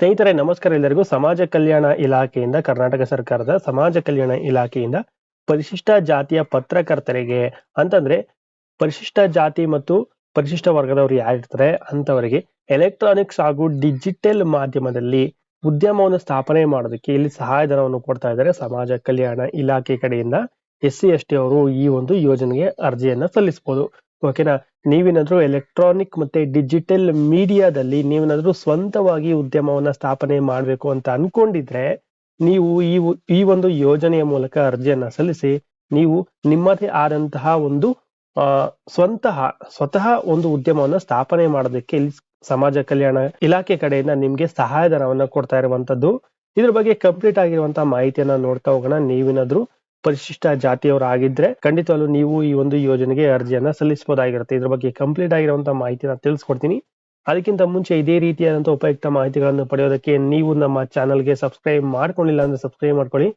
ಸ್ನೇಹಿತರೆ, ನಮಸ್ಕಾರ ಎಲ್ಲರಿಗೂ. ಸಮಾಜ ಕಲ್ಯಾಣ ಇಲಾಖೆಯಿಂದ, ಕರ್ನಾಟಕ ಸರ್ಕಾರದ ಸಮಾಜ ಕಲ್ಯಾಣ ಇಲಾಖೆಯಿಂದ ಪರಿಶಿಷ್ಟ ಜಾತಿಯ ಪತ್ರಕರ್ತರಿಗೆ ಅಂತಂದ್ರೆ ಪರಿಶಿಷ್ಟ ಜಾತಿ ಮತ್ತು ಪರಿಶಿಷ್ಟ ವರ್ಗದವರು ಯಾರಿರ್ತಾರೆ ಅಂತವರಿಗೆ ಎಲೆಕ್ಟ್ರಾನಿಕ್ಸ್ ಹಾಗೂ ಡಿಜಿಟಲ್ ಮಾಧ್ಯಮದಲ್ಲಿ ಉದ್ಯಮವನ್ನು ಸ್ಥಾಪನೆ ಮಾಡೋದಕ್ಕೆ ಇಲ್ಲಿ ಸಹಾಯಧನವನ್ನು ಕೊಡ್ತಾ ಇದ್ದಾರೆ ಸಮಾಜ ಕಲ್ಯಾಣ ಇಲಾಖೆ ಕಡೆಯಿಂದ. ಎಸ್ ಸಿ, ಎಸ್ ಅವರು ಈ ಒಂದು ಯೋಜನೆಗೆ ಅರ್ಜಿಯನ್ನ ಸಲ್ಲಿಸಬಹುದು ಓಕೆನಾ? ನೀವೇನಾದ್ರೂ ಎಲೆಕ್ಟ್ರಾನಿಕ್ ಮತ್ತೆ ಡಿಜಿಟಲ್ ಮೀಡಿಯಾದಲ್ಲಿ ನೀವೇನಾದ್ರೂ ಸ್ವಂತವಾಗಿ ಉದ್ಯಮವನ್ನ ಸ್ಥಾಪನೆ ಮಾಡಬೇಕು ಅಂತ ಅನ್ಕೊಂಡಿದ್ರೆ, ನೀವು ಈ ಈ ಒಂದು ಯೋಜನೆಯ ಮೂಲಕ ಅರ್ಜಿಯನ್ನ ಸಲ್ಲಿಸಿ, ನೀವು ನಿಮ್ಮದೇ ಆದಂತಹ ಒಂದು, ಆ, ಸ್ವಂತಹ, ಸ್ವತಃ ಒಂದು ಉದ್ಯಮವನ್ನ ಸ್ಥಾಪನೆ ಮಾಡೋದಕ್ಕೆ ಇಲ್ಲಿ ಸಮಾಜ ಕಲ್ಯಾಣ ಇಲಾಖೆ ಕಡೆಯಿಂದ ನಿಮ್ಗೆ ಸಹಾಯಧನವನ್ನ ಕೊಡ್ತಾ ಇರುವಂತದ್ದು. ಇದ್ರ ಬಗ್ಗೆ ಕಂಪ್ಲೀಟ್ ಆಗಿರುವಂತಹ ಮಾಹಿತಿಯನ್ನ ನೋಡ್ತಾ ಹೋಗೋಣ. ನೀವೇನಾದ್ರೂ ಪರಿಶಿಷ್ಟ ಜಾತಿಯವರಾಗಿದ್ರೆ ಖಂಡಿತವಾಗ್ಲೂ ನೀವು ಈ ಒಂದು ಯೋಜನೆಗೆ ಅರ್ಜಿಯನ್ನ ಸಲ್ಲಿಸಬಹುದಾಗಿರುತ್ತೆ. ಇದ್ರ ಬಗ್ಗೆ ಕಂಪ್ಲೀಟ್ ಆಗಿರುವಂತಹ ಮಾಹಿತಿನ ತಿಳಿಸ್ಕೊಡ್ತೀನಿ. ಅದಕ್ಕಿಂತ ಮುಂಚೆ ಇದೇ ರೀತಿಯಾದಂತಹ ಉಪಯುಕ್ತ ಮಾಹಿತಿಗಳನ್ನು ಪಡೆಯೋದಕ್ಕೆ ನೀವು ನಮ್ಮ ಚಾನಲ್ಗೆ ಸಬ್ಸ್ಕ್ರೈಬ್ ಮಾಡ್ಕೊಂಡಿಲ್ಲ ಅಂದ್ರೆ ಸಬ್ಸ್ಕ್ರೈಬ್ ಮಾಡ್ಕೊಳ್ಳಿ.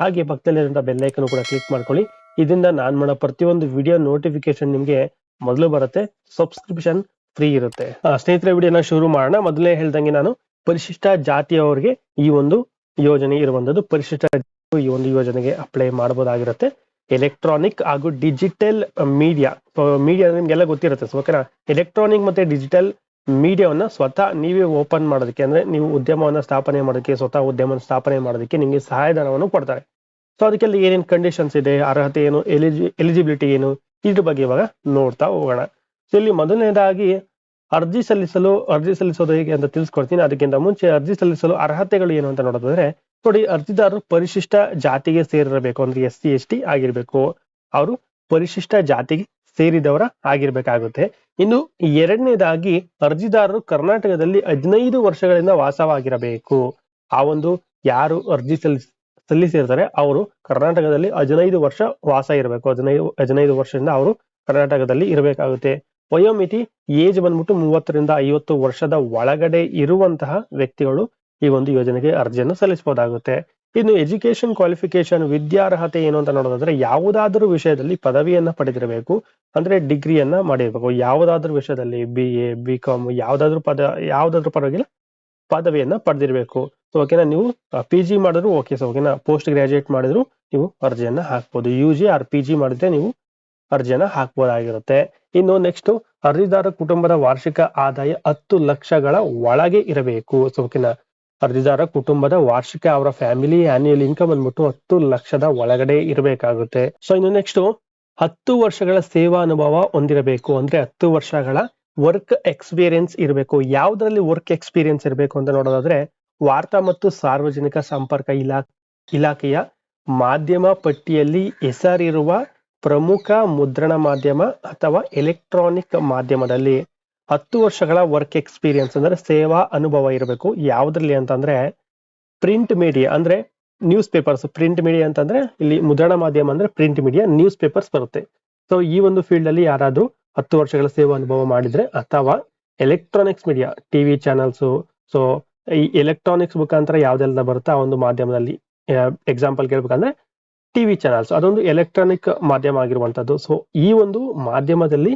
ಹಾಗೆ ಪಕ್ಕದಲ್ಲಿರುವಂತಹ ಬೆಲ್ಲೈಕನ್ ಕೂಡ ಕ್ಲಿಕ್ ಮಾಡ್ಕೊಳ್ಳಿ. ಇದರಿಂದ ನಾನ್ ಮಾಡೋ ಪ್ರತಿಯೊಂದು ವಿಡಿಯೋ ನೋಟಿಫಿಕೇಶನ್ ನಿಮ್ಗೆ ಮೊದಲು ಬರುತ್ತೆ. ಸಬ್ಸ್ಕ್ರಿಪ್ಷನ್ ಫ್ರೀ ಇರುತ್ತೆ. ಸ್ನೇಹಿತರೆ, ವಿಡಿಯೋನ ಶುರು ಮಾಡೋಣ. ಮೊದಲೇ ಹೇಳ್ದಂಗೆ ನಾನು ಪರಿಶಿಷ್ಟ ಜಾತಿಯವರಿಗೆ ಈ ಒಂದು ಯೋಜನೆ ಇರುವಂತದ್ದು ಪರಿಶಿಷ್ಟ ಜಾತಿಯವರು ಈ ಒಂದು ಯೋಜನೆಗೆ ಅಪ್ಲೈ ಮಾಡಬಹುದಾಗಿರುತ್ತೆ ಎಲೆಕ್ಟ್ರಾನಿಕ್ ಹಾಗೂ ಡಿಜಿಟಲ್ ಮೀಡಿಯಾ ಮೀಡಿಯಾ ನಿಮ್ಗೆಲ್ಲ ಗೊತ್ತಿರುತ್ತೆ. ಓಕೆನಾ ಎಲೆಕ್ಟ್ರಾನಿಕ್ ಮತ್ತೆ ಡಿಜಿಟಲ್ ಮೀಡಿಯಾವನ್ನ ಸ್ವತಃ ನೀವೇ ಓಪನ್ ಮಾಡೋದಕ್ಕೆ ಅಂದ್ರೆ ನೀವು ಉದ್ಯಮವನ್ನ ಸ್ಥಾಪನೆ ಮಾಡೋದಕ್ಕೆ, ಸ್ವತಃ ಉದ್ಯಮ ಸ್ಥಾಪನೆ ಮಾಡೋದಕ್ಕೆ ನಿಮಗೆ ಸಹಾಯಧನವನ್ನು ಕೊಡ್ತಾರೆ. ಸೊ ಅದಕ್ಕೆಲ್ಲ ಏನೇನು ಕಂಡೀಷನ್ಸ್ ಇದೆ, ಅರ್ಹತೆ ಏನು ಎಲಿಜಿ ಎಲಿಜಿಬಿಲಿಟಿ ಏನು, ಇದ್ರ ಬಗ್ಗೆ ಇವಾಗ ನೋಡ್ತಾ ಹೋಗೋಣ. ಸೊ ಇಲ್ಲಿ ಮೊದಲನೇದಾಗಿ ಅರ್ಜಿ ಸಲ್ಲಿಸಲು, ಅರ್ಜಿ ಸಲ್ಲಿಸೋದು ಹೇಗೆ ಅಂತ ತಿಳಿಸ್ಕೊಡ್ತೀನಿ. ಅದಕ್ಕಿಂತ ಮುಂಚೆ ಅರ್ಜಿ ಸಲ್ಲಿಸಲು ಅರ್ಹತೆಗಳು ಏನು ಅಂತ ನೋಡೋದಾದ್ರೆ ನೋಡಿ ಅರ್ಜಿದಾರರು ಪರಿಶಿಷ್ಟ ಜಾತಿಗೆ ಸೇರಿರಬೇಕು. ಅಂದ್ರೆ ಎಸ್ ಸಿ, ಎಸ್ ಟಿ ಆಗಿರ್ಬೇಕು. ಅವರು ಪರಿಶಿಷ್ಟ ಜಾತಿಗೆ ಸೇರಿದವರ ಆಗಿರ್ಬೇಕಾಗುತ್ತೆ. ಇನ್ನು ಎರಡನೇದಾಗಿ ಅರ್ಜಿದಾರರು ಕರ್ನಾಟಕದಲ್ಲಿ ಹದಿನೈದು ವರ್ಷಗಳಿಂದ ವಾಸವಾಗಿರಬೇಕು. ಆ ಒಂದು ಯಾರು ಅರ್ಜಿ ಸಲ್ಲಿಸ್, ಸಲ್ಲಿಸಿರ್ತಾರೆ, ಅವರು ಕರ್ನಾಟಕದಲ್ಲಿ ಹದಿನೈದು ವರ್ಷ ವಾಸ ಇರಬೇಕು. ಹದಿನೈದು ಹದಿನೈದು ವರ್ಷದಿಂದ ಅವರು ಕರ್ನಾಟಕದಲ್ಲಿ ಇರಬೇಕಾಗುತ್ತೆ. ವಯೋಮಿತಿ ಏಜ್ ಬಂದ್ಬಿಟ್ಟು ಮೂವತ್ತರಿಂದ ಐವತ್ತು ವರ್ಷದ ಒಳಗಡೆ ಇರುವಂತಹ ವ್ಯಕ್ತಿಗಳು ಈ ಒಂದು ಯೋಜನೆಗೆ ಅರ್ಜಿಯನ್ನು ಸಲ್ಲಿಸಬಹುದಾಗುತ್ತೆ. ಇನ್ನು ಎಜುಕೇಶನ್ ಕ್ವಾಲಿಫಿಕೇಶನ್ ವಿದ್ಯಾರ್ಹತೆ ಏನು ಅಂತ ನೋಡೋದಾದ್ರೆ ಯಾವುದಾದ್ರೂ ವಿಷಯದಲ್ಲಿ ಪದವಿಯನ್ನ ಪಡೆದಿರಬೇಕು. ಅಂದ್ರೆ ಡಿಗ್ರಿಯನ್ನ ಮಾಡಿರ್ಬೇಕು. ಯಾವುದಾದ್ರೂ ವಿಷಯದಲ್ಲಿ ಬಿ ಎ ಬಿ ಕಾಮ್ ಯಾವ್ದಾದ್ರು ಪದ, ಯಾವ್ದಾದ್ರು ಪರವಾಗಿಲ್ಲ ಪದವಿಯನ್ನ ಪಡೆದಿರ್ಬೇಕು. ಸೊ ಓಕೆನಾ ನೀವು ಪಿ ಜಿ ಮಾಡಿದ್ರು ಓಕೆ ಸೊ ಓಕೆನಾ ಪೋಸ್ಟ್ ಗ್ರಾಜುಯೇಟ್ ಮಾಡಿದ್ರು ನೀವು ಅರ್ಜಿಯನ್ನ ಹಾಕ್ಬೋದು. U G or P G ಮಾಡಿದ್ರೆ ನೀವು ಅರ್ಜಿಯನ್ನ ಹಾಕ್ಬೋದಾಗಿರುತ್ತೆ. ಇನ್ನು ನೆಕ್ಸ್ಟ್ ಅರ್ಜಿದಾರ ಕುಟುಂಬದ ವಾರ್ಷಿಕ ಆದಾಯ ಹತ್ತು ಲಕ್ಷಗಳ ಒಳಗೆ ಇರಬೇಕು. ಸೊ ಓಕೆನಾ ಅರ್ಜಿದಾರ ಕುಟುಂಬದ ವಾರ್ಷಿಕ ಅವರ ಫ್ಯಾಮಿಲಿ ಆನ್ಯುಯಲ್ ಇನ್ಕಮ್ ಬಂದ್ಬಿಟ್ಟು ಹತ್ತು ಲಕ್ಷದ ಒಳಗಡೆ ಇರಬೇಕಾಗುತ್ತೆ. ಸೊ ಇನ್ನು ನೆಕ್ಸ್ಟ್ ಹತ್ತು ವರ್ಷಗಳ ಸೇವಾ ಅನುಭವ ಹೊಂದಿರಬೇಕು. ಅಂದ್ರೆ ಹತ್ತು ವರ್ಷಗಳ ವರ್ಕ್ ಎಕ್ಸ್ಪೀರಿಯನ್ಸ್ ಇರಬೇಕು. ಯಾವ್ದ್ರಲ್ಲಿ ವರ್ಕ್ ಎಕ್ಸ್ಪೀರಿಯನ್ಸ್ ಇರಬೇಕು ಅಂತ ನೋಡೋದಾದ್ರೆ, ವಾರ್ತಾ ಮತ್ತು ಸಾರ್ವಜನಿಕ ಸಂಪರ್ಕ ಇಲಾ, ಇಲಾಖೆಯ ಮಾಧ್ಯಮ ಪಟ್ಟಿಯಲ್ಲಿ ಹೆಸರಿರುವ ಪ್ರಮುಖ ಮುದ್ರಣ ಮಾಧ್ಯಮ ಅಥವಾ ಎಲೆಕ್ಟ್ರಾನಿಕ್ ಮಾಧ್ಯಮದಲ್ಲಿ. ಹತ್ತು ವರ್ಷಗಳ ವರ್ಕ್ ಎಕ್ಸ್ಪೀರಿಯನ್ಸ್ ಅಂದ್ರೆ ಸೇವಾ ಅನುಭವ ಇರಬೇಕು. ಯಾವ್ದ್ರಲ್ಲಿ ಅಂತಂದ್ರೆ ಪ್ರಿಂಟ್ ಮೀಡಿಯಾ ಅಂದ್ರೆ ನ್ಯೂಸ್ ಪೇಪರ್ಸ್ ಪ್ರಿಂಟ್ ಮೀಡಿಯಾ ಅಂತಂದ್ರೆ ಇಲ್ಲಿ ಮುದ್ರಣ ಮಾಧ್ಯಮ ಅಂದ್ರೆ ಪ್ರಿಂಟ್ ಮೀಡಿಯಾ ನ್ಯೂಸ್ ಪೇಪರ್ಸ್ ಬರುತ್ತೆ. ಸೊ ಈ ಒಂದು ಫೀಲ್ಡ್ ಅಲ್ಲಿ ಯಾರಾದ್ರೂ ಹತ್ತು ವರ್ಷಗಳ ಸೇವಾ ಅನುಭವ ಮಾಡಿದ್ರೆ ಅಥವಾ electronics media TV channels so ಈ ಎಲೆಕ್ಟ್ರಾನಿಕ್ಸ್ ಮುಖಾಂತರ ಯಾವ್ದೆಲ್ಲ ಬರುತ್ತೆ ಆ ಒಂದು ಮಾಧ್ಯಮದಲ್ಲಿ ಎಕ್ಸಾಂಪಲ್ ಕೇಳ್ಬೇಕಂದ್ರೆ ಟಿವಿ ಚಾನಲ್ಸ್ ಅದೊಂದು ಎಲೆಕ್ಟ್ರಾನಿಕ್ ಮಾಧ್ಯಮ ಆಗಿರುವಂತದ್ದು ಸೊ ಈ ಒಂದು ಮಾಧ್ಯಮದಲ್ಲಿ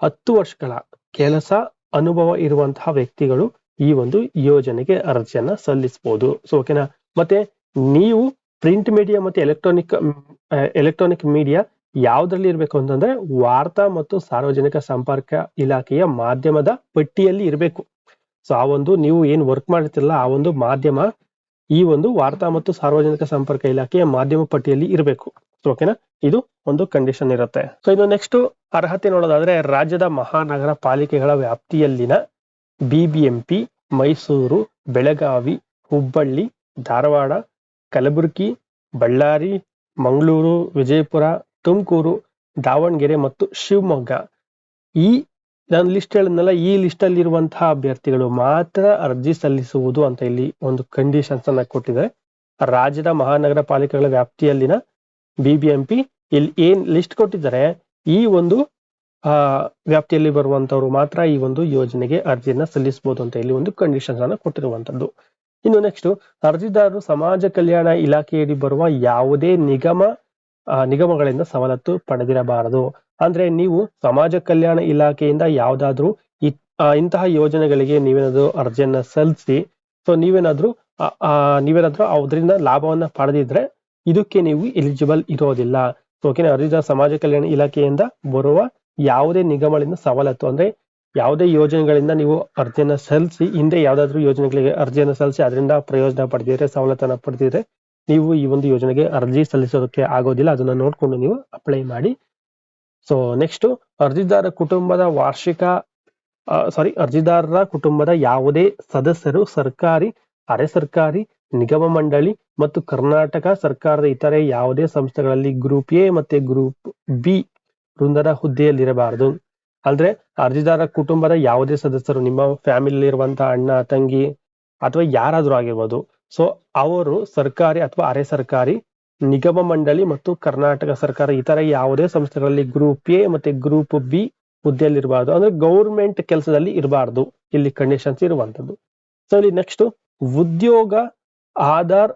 ಹತ್ತು ವರ್ಷಗಳ ಕೆಲಸ, ಅನುಭವ ಇರುವಂತಹ ವ್ಯಕ್ತಿಗಳು ಈ ಒಂದು ಯೋಜನೆಗೆ ಅರ್ಜಿಯನ್ನ ಸಲ್ಲಿಸಬಹುದು ಸೊ ಓಕೆನಾ ಮತ್ತೆ ನೀವು ಪ್ರಿಂಟ್ ಮೀಡಿಯಾ ಮತ್ತೆ ಎಲೆಕ್ಟ್ರಾನಿಕ್ ಎಲೆಕ್ಟ್ರಾನಿಕ್ ಮೀಡಿಯಾ ಯಾವ್ದ್ರಲ್ಲಿ ಇರಬೇಕು ಅಂತಂದ್ರೆ ವಾರ್ತಾ ಮತ್ತು ಸಾರ್ವಜನಿಕ ಸಂಪರ್ಕ ಇಲಾಖೆಯ ಮಾಧ್ಯಮದ ಪಟ್ಟಿಯಲ್ಲಿ ಇರಬೇಕು. ಸೊ ಆ ಒಂದು ನೀವು ಏನ್ ವರ್ಕ್ ಮಾಡ್ತಿರಲ್ಲ ಆ ಒಂದು ಮಾಧ್ಯಮ ಈ ಒಂದು ವಾರ್ತಾ ಮತ್ತು ಸಾರ್ವಜನಿಕ ಸಂಪರ್ಕ ಇಲಾಖೆಯ ಮಾಧ್ಯಮ ಪಟ್ಟಿಯಲ್ಲಿ ಇರಬೇಕು. ಓಕೆನಾ ಇದು ಒಂದು ಕಂಡೀಷನ್ ಇರುತ್ತೆ. ಸೊ ಇನ್ನು ನೆಕ್ಸ್ಟ್ ಅರ್ಹತೆ ನೋಡೋದಾದ್ರೆ ರಾಜ್ಯದ ಮಹಾನಗರ ಪಾಲಿಕೆಗಳ ವ್ಯಾಪ್ತಿಯಲ್ಲಿನ ಬಿಬಿಎಂಪಿ, ಮೈಸೂರು, ಬೆಳಗಾವಿ, ಹುಬ್ಬಳ್ಳಿ, ಧಾರವಾಡ, ಕಲಬುರಗಿ, ಬಳ್ಳಾರಿ, ಮಂಗಳೂರು, ವಿಜಯಪುರ, ತುಮಕೂರು, ದಾವಣಗೆರೆ ಮತ್ತು ಶಿವಮೊಗ್ಗ. ಈ ನಾನು ಲಿಸ್ಟ್ ಹೇಳಿದ್ನಲ್ಲ ಈ ಲಿಸ್ಟ್ ಅಲ್ಲಿ ಇರುವಂತಹ ಅಭ್ಯರ್ಥಿಗಳು ಮಾತ್ರ ಅರ್ಜಿ ಸಲ್ಲಿಸುವುದು ಅಂತ ಇಲ್ಲಿ ಒಂದು ಕಂಡೀಷನ್ಸ್ ಅನ್ನ ಕೊಟ್ಟಿದ್ದಾರೆ. ರಾಜ್ಯದ ಮಹಾನಗರ ಪಾಲಿಕೆಗಳ ವ್ಯಾಪ್ತಿಯಲ್ಲಿನ ಬಿಬಿಎಂಪಿ ಇಲ್ಲಿ ಏನ್ ಲಿಸ್ಟ್ ಕೊಟ್ಟಿದ್ದಾರೆ? ಈ ಒಂದು, ಆ, ವ್ಯಾಪ್ತಿಯಲ್ಲಿ ಬರುವಂತವ್ರು ಮಾತ್ರ ಈ ಒಂದು ಯೋಜನೆಗೆ ಅರ್ಜಿಯನ್ನ ಸಲ್ಲಿಸಬಹುದು ಅಂತ ಇಲ್ಲಿ ಒಂದು ಕಂಡೀಷನ್ಸ್ ಅನ್ನ ಕೊಟ್ಟಿರುವಂತದ್ದು ಇನ್ನು ನೆಕ್ಸ್ಟ್ ಅರ್ಜಿದಾರರು ಸಮಾಜ ಕಲ್ಯಾಣ ಇಲಾಖೆಯಡಿ ಬರುವ ಯಾವುದೇ ನಿಗಮ ನಿಗಮಗಳಿಂದ ಸವಲತ್ತು ಪಡೆದಿರಬಾರದು. ಅಂದ್ರೆ ನೀವು ಸಮಾಜ ಕಲ್ಯಾಣ ಇಲಾಖೆಯಿಂದ ಯಾವ್ದಾದ್ರು ಇಂತಹ ಯೋಜನೆಗಳಿಗೆ ನೀವೇನಾದ್ರು ಅರ್ಜಿಯನ್ನ ಸಲ್ಲಿಸಿ, ಸೊ ನೀವೇನಾದ್ರೂ ನೀವೇನಾದ್ರೂ ಅದರಿಂದ ಲಾಭವನ್ನ ಪಡೆದಿದ್ರೆ, ಇದಕ್ಕೆ ನೀವು ಎಲಿಜಿಬಲ್ ಇರೋದಿಲ್ಲ. ಓಕೆನಾ ಅರ್ಜಿದಾರ ಸಮಾಜ ಕಲ್ಯಾಣ ಇಲಾಖೆಯಿಂದ ಬರುವ ಯಾವುದೇ ನಿಗಮಗಳಿಂದ ಸವಲತ್ತು, ಅಂದ್ರೆ ಯಾವುದೇ ಯೋಜನೆಗಳಿಂದ ನೀವು ಅರ್ಜಿಯನ್ನ ಸಲ್ಲಿಸಿ, ಹಿಂದೆ ಯಾವ್ದಾದ್ರು ಯೋಜನೆಗಳಿಗೆ ಅರ್ಜಿಯನ್ನು ಸಲ್ಲಿಸಿ, ಅದರಿಂದ ಪ್ರಯೋಜನ ಪಡೆದಿದ್ರೆ, ಸವಲತ್ತನ್ನ ಪಡೆದಿದ್ರೆ ನೀವು ಈ ಒಂದು ಯೋಜನೆಗೆ ಅರ್ಜಿ ಸಲ್ಲಿಸೋದಕ್ಕೆ ಆಗೋದಿಲ್ಲ. ಅದನ್ನ ನೋಡ್ಕೊಂಡು ನೀವು ಅಪ್ಲೈ ಮಾಡಿ. ಸೊ ನೆಕ್ಸ್ಟ್ ಅರ್ಜಿದಾರ ಕುಟುಂಬದ ವಾರ್ಷಿಕ ಸಾರಿ ಅರ್ಜಿದಾರರ ಕುಟುಂಬದ ಯಾವುದೇ ಸದಸ್ಯರು, ಸರ್ಕಾರಿ, ಅರೆ ಸರ್ಕಾರಿ ನಿಗಮ ಮಂಡಳಿ ಮತ್ತು ಕರ್ನಾಟಕ ಸರ್ಕಾರದ ಇತರೆ ಯಾವುದೇ ಸಂಸ್ಥೆಗಳಲ್ಲಿ ಗ್ರೂಪ್ ಎ ಮತ್ತೆ ಗ್ರೂಪ್ ಬಿ ವೃಂದದ ಹುದ್ದೆಯಲ್ಲಿರಬಾರದು. ಅಂದ್ರೆ ಅರ್ಜಿದಾರ ಕುಟುಂಬದ ಯಾವುದೇ ಸದಸ್ಯರು, ನಿಮ್ಮ ಫ್ಯಾಮಿಲಿ ಇರುವಂತಹ ಅಣ್ಣ, ತಂಗಿ ಅಥವಾ ಯಾರಾದ್ರೂ ಆಗಿರ್ಬೋದು. ಸೊ ಅವರು ಸರ್ಕಾರಿ ಅಥವಾ ಅರೆ ಸರ್ಕಾರಿ, ನಿಗಮ ಮಂಡಳಿ ಮತ್ತು ಕರ್ನಾಟಕ ಸರ್ಕಾರ ಇತರ ಯಾವುದೇ ಸಂಸ್ಥೆಗಳಲ್ಲಿ ಗ್ರೂಪ್ ಎ ಮತ್ತೆ ಗ್ರೂಪ್ ಬಿ ಹುದ್ದೆಯಲ್ಲಿರಬಾರ್ದು. ಅಂದ್ರೆ ಗೌರ್ಮೆಂಟ್ ಕೆಲಸದಲ್ಲಿ ಇರಬಾರ್ದು. ಇಲ್ಲಿ ಕಂಡೀಷನ್ಸ್ ಇರುವಂತದ್ದು ಸೊ ಇಲ್ಲಿ next Udyog Aadhaar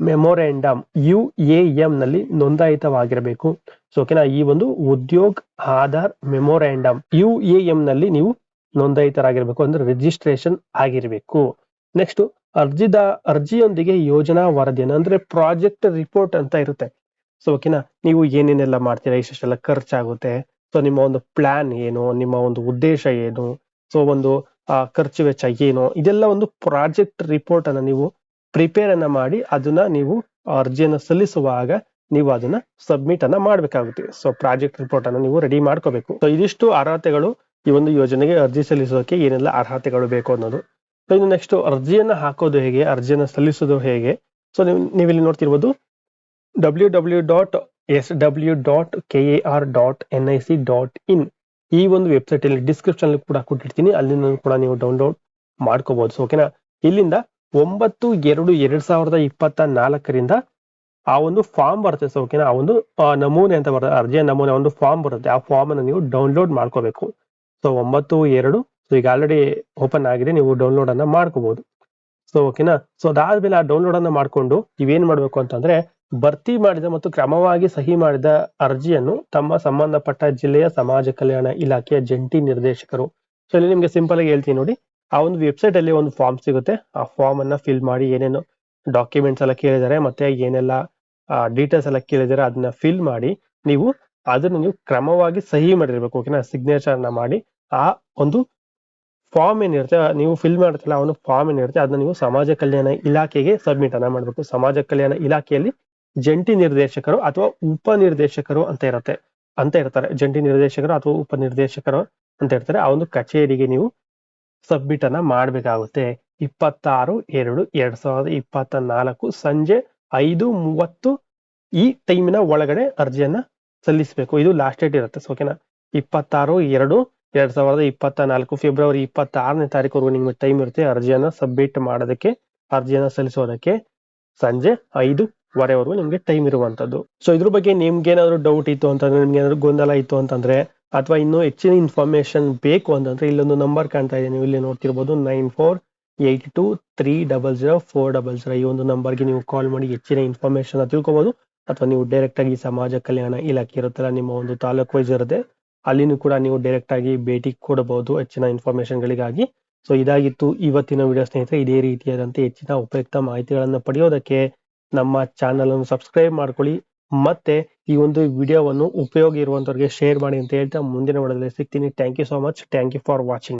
memorandum U A M ನಲ್ಲಿ ನೋಂದಾಯಿತವಾಗಿರಬೇಕು. ಸೊ ಓಕೆನಾ? ಈ ಒಂದು Udyog Aadhaar memorandum U A M ನಲ್ಲಿ ನೀವು ನೋಂದಾಯಿತರಾಗಿರಬೇಕು, ಅಂದ್ರೆ ರಿಜಿಸ್ಟ್ರೇಷನ್ ಆಗಿರ್ಬೇಕು. ನೆಕ್ಸ್ಟ್ ಅರ್ಜಿದ, ಅರ್ಜಿಯೊಂದಿಗೆ ಯೋಜನಾ ವರದಿಯನ್ನು, ಅಂದ್ರೆ ಪ್ರಾಜೆಕ್ಟ್ ರಿಪೋರ್ಟ್ ಅಂತ ಇರುತ್ತೆ. ಸೊ ಓಕೆನಾ? ನೀವು ಏನೇನೆಲ್ಲ ಮಾಡ್ತೀರಾ? ಇಷ್ಟೆಲ್ಲ ಖರ್ಚಾಗುತ್ತೆ? ಸೊ ನಿಮ್ಮ ಒಂದು ಪ್ಲಾನ್ ಏನು? ನಿಮ್ಮ ಒಂದು ಉದ್ದೇಶ ಏನು? ಸೊ ಒಂದು ಖರ್ಚು ವೆಚ್ಚ ಏನು? ಇದೆಲ್ಲ ಒಂದು ಪ್ರಾಜೆಕ್ಟ್ ರಿಪೋರ್ಟ್ ಅನ್ನ ನೀವು ಪ್ರಿಪೇರ್ ಅನ್ನ ಮಾಡಿ ಅದನ್ನ ನೀವು ಅರ್ಜಿಯನ್ನ ಸಲ್ಲಿಸುವಾಗ ನೀವು ಅದನ್ನ ಸಬ್ಮಿಟ್ ಅನ್ನ ಮಾಡ್ಬೇಕಾಗುತ್ತೆ. ಸೊ ಪ್ರಾಜೆಕ್ಟ್ ರಿಪೋರ್ಟ್ ಅನ್ನ ನೀವು ರೆಡಿ ಮಾಡ್ಕೋಬೇಕು. ಸೊ ಇದಿಷ್ಟು ಅರ್ಹತೆಗಳು ಈ ಒಂದು ಯೋಜನೆಗೆ ಅರ್ಜಿ ಸಲ್ಲಿಸೋಕೆ ಏನೆಲ್ಲ ಅರ್ಹತೆಗಳು ಬೇಕು ಅನ್ನೋದು. ಸೊ ಇನ್ನು ನೆಕ್ಸ್ಟ್ ಅರ್ಜಿಯನ್ನ ಹಾಕೋದು ಹೇಗೆ, ಅರ್ಜಿಯನ್ನ ಸಲ್ಲಿಸೋದು ಹೇಗೆ? ಸೊ ನೀವು, ನೀವಿಲ್ಲಿ ನೋಡ್ತಿರ್ಬೋದು W W dot S W dot K A R dot N I C dot in ಈ ಒಂದು ವೆಬ್ಸೈಟ್ ಅಲ್ಲಿ ಡಿಸ್ಕ್ರಿಪ್ಷನ್ ಕೂಡ ಕೊಟ್ಟಿರ್ತೀನಿ. ಅಲ್ಲಿಂದ ಕೂಡ ನೀವು ಡೌನ್ಲೋಡ್ ಮಾಡ್ಕೋಬಹುದು ಸೊ ಓಕೆನಾ ಇಲ್ಲಿಂದ ಒಂಬತ್ತು, ಎರಡು, ಎರಡ್ ಸಾವಿರದ ಇಪ್ಪತ್ತ ನಾಲ್ಕರಿಂದ ಆ ಒಂದು ಫಾರ್ಮ್ ಬರುತ್ತೆ ಸೊ ಓಕೆನಾ ಆ ಒಂದು ನಮೂನೆ ಅಂತ ಬರುತ್ತೆ, ಅರ್ಜಿಯ ನಮೂನೆ ಒಂದು ಫಾರ್ಮ್ ಬರುತ್ತೆ. ಆ ಫಾರ್ಮ್ ಅನ್ನು ನೀವು ಡೌನ್ಲೋಡ್ ಮಾಡ್ಕೋಬೇಕು. ಸೊ ಒಂಬತ್ತು, ಎರಡು ಸೊ ಈಗ ಆಲ್ರೆಡಿ ಓಪನ್ ಆಗಿದೆ, ನೀವು ಡೌನ್ಲೋಡ್ ಅನ್ನ ಮಾಡ್ಕೋಬಹುದು ಸೊ ಓಕೆನಾ ಸೊ ಅದಾದ್ಮೇಲೆ ಆ ಡೌನ್ಲೋಡ್ ಅನ್ನ ಮಾಡ್ಕೊಂಡು ನೀವೇನ್ ಮಾಡ್ಬೇಕು ಅಂತಂದ್ರೆ, ಭರ್ತಿ ಮಾಡಿದ ಮತ್ತು ಕ್ರಮವಾಗಿ ಸಹಿ ಮಾಡಿದ ಅರ್ಜಿಯನ್ನು ತಮ್ಮ ಸಂಬಂಧಪಟ್ಟ ಜಿಲ್ಲೆಯ ಸಮಾಜ ಕಲ್ಯಾಣ ಇಲಾಖೆಯ ಜಂಟಿ ನಿರ್ದೇಶಕರು. ಸೊ ಇಲ್ಲಿ ನಿಮ್ಗೆ ಸಿಂಪಲ್ ಆಗಿ ಹೇಳ್ತೀನಿ ನೋಡಿ. ಆ ಒಂದು ವೆಬ್ಸೈಟ್ ಅಲ್ಲಿ ಒಂದು ಫಾರ್ಮ್ ಸಿಗುತ್ತೆ. ಆ ಫಾರ್ಮ್ ಅನ್ನ ಫಿಲ್ ಮಾಡಿ ಏನೇನು ಡಾಕ್ಯುಮೆಂಟ್ಸ್ ಎಲ್ಲ ಕೇಳಿದ್ದಾರೆ, ಮತ್ತೆ ಏನೆಲ್ಲ ಡೀಟೇಲ್ಸ್ ಎಲ್ಲ ಕೇಳಿದ್ದಾರೆ ಅದನ್ನ ಫಿಲ್ ಮಾಡಿ ನೀವು ಅದನ್ನ ನೀವು ಕ್ರಮವಾಗಿ ಸಹಿ ಮಾಡಿರ್ಬೇಕು ಓಕೆನಾ ಸಿಗ್ನೇಚರ್ನ ಮಾಡಿ. ಆ ಒಂದು ಫಾರ್ಮ್ ಏನಿರುತ್ತೆ, ನೀವು ಫಿಲ್ ಮಾಡ್ತಿಲ್ಲ ಒಂದು ಫಾರ್ಮ್ ಏನಿರುತ್ತೆ, ಅದನ್ನ ನೀವು ಸಮಾಜ ಕಲ್ಯಾಣ ಇಲಾಖೆಗೆ ಸಬ್ಮಿಟ್ ಅನ್ನ ಮಾಡಬೇಕು. ಸಮಾಜ ಕಲ್ಯಾಣ ಇಲಾಖೆಯಲ್ಲಿ ಜಂಟಿ ನಿರ್ದೇಶಕರು ಅಥವಾ ಉಪ ನಿರ್ದೇಶಕರು ಅಂತ ಇರುತ್ತೆ, ಅಂತ ಇರ್ತಾರೆ. ಜಂಟಿ ನಿರ್ದೇಶಕರು ಅಥವಾ ಉಪ ನಿರ್ದೇಶಕರು ಅಂತ ಇರ್ತಾರೆ. ಆ ಒಂದು ಕಚೇರಿಗೆ ನೀವು ಸಬ್ಮಿಟ್ ಅನ್ನ ಮಾಡಬೇಕಾಗುತ್ತೆ. ಇಪ್ಪತ್ತಾರು, ಎರಡು, ಎರಡ್ ಸಾವಿರದ ಇಪ್ಪತ್ತ ನಾಲ್ಕು ಸಂಜೆ ಐದು ಮೂವತ್ತು ಈ ಟೈಮಿನ ಒಳಗಡೆ ಅರ್ಜಿಯನ್ನ ಸಲ್ಲಿಸಬೇಕು. ಇದು ಲಾಸ್ಟ್ ಡೇಟ್ ಇರುತ್ತೆ ಓಕೆನಾ ಇಪ್ಪತ್ತಾರು, ಎರಡು, ಎರಡ್ ಸಾವಿರದ ಇಪ್ಪತ್ತ ನಾಲ್ಕು ಫೆಬ್ರವರಿ ಇಪ್ಪತ್ತಾರನೇ ತಾರೀಕು ನಿಮ್ಗೆ ಟೈಮ್ ಇರುತ್ತೆ ಅರ್ಜಿಯನ್ನ ಸಬ್ಮಿಟ್ ಮಾಡೋದಕ್ಕೆ, ಅರ್ಜಿಯನ್ನ ಸಲ್ಲಿಸೋದಕ್ಕೆ. ಸಂಜೆ ಐದು ವರೆವರೆಗೂ ನಿಮ್ಗೆ ಟೈಮ್ ಇರುವಂತದ್ದು. ಸೊ ಇದ್ರ ಬಗ್ಗೆ ನಿಮ್ಗೆ ಏನಾದ್ರು ಡೌಟ್ ಇತ್ತು ಅಂತಂದ್ರೆ ನಿಮ್ಗೆ ಏನಾದ್ರು ಗೊಂದಲ ಇತ್ತು ಅಂತಂದ್ರೆ ಅಥವಾ ಇನ್ನೂ ಹೆಚ್ಚಿನ ಇನ್ಫಾರ್ಮೇಶನ್ ಬೇಕು ಅಂತಂದ್ರೆ ಇಲ್ಲೊಂದು ನಂಬರ್ ಕಾಣ್ತಾ ಇದೆ. ನೀವು ಇಲ್ಲಿ ನೋಡ್ತಿರ್ಬೋದು nine four eight two three double zero four double zero ಈ ಒಂದು ನಂಬರ್ಗೆ ನೀವು ಕಾಲ್ ಮಾಡಿ ಹೆಚ್ಚಿನ ಇನ್ಫಾರ್ಮೇಶನ್ ತಿಳ್ಕೊಬಹುದು ಅಥವಾ ನೀವು ಡೈರೆಕ್ಟ್ ಆಗಿ ಸಮಾಜ ಕಲ್ಯಾಣ ಇಲಾಖೆ ಇರುತ್ತಲ್ಲ ನಿಮ್ಮ ಒಂದು ತಾಲೂಕು ವೈಸ್ ಇರುತ್ತೆ. ಅಲ್ಲಿನೂ ಕೂಡ ನೀವು ಡೈರೆಕ್ಟ್ ಆಗಿ ಭೇಟಿ ಕೊಡಬಹುದು ಹೆಚ್ಚಿನ ಇನ್ಫಾರ್ಮೇಶನ್ಗಳಿಗಾಗಿ ಸೊ ಇದಾಗಿತ್ತು ಇವತ್ತಿನ ವಿಡಿಯೋ ಸ್ನೇಹಿತರೆ. ಇದೇ ರೀತಿಯಾದಂತೆ ಹೆಚ್ಚಿನ ಉಪಯುಕ್ತ ಮಾಹಿತಿಗಳನ್ನು ಪಡೆಯೋದಕ್ಕೆ ನಮ್ಮ ಚಾನಲ್ ಅನ್ನು ಸಬ್ಸ್ಕ್ರೈಬ್ ಮಾಡ್ಕೊಳ್ಳಿ. ಮತ್ತೆ ಈ ಒಂದು ವಿಡಿಯೋವನ್ನು ಉಪಯೋಗ ಇರುವಂತವರಿಗೆ ಶೇರ್ ಮಾಡಿ ಅಂತ ಹೇಳ್ತಾ ಮುಂದಿನ ವಿಡಿಯೋದಲ್ಲಿ ಸಿಗ್ತೀನಿ. Thank you so much thank you for watching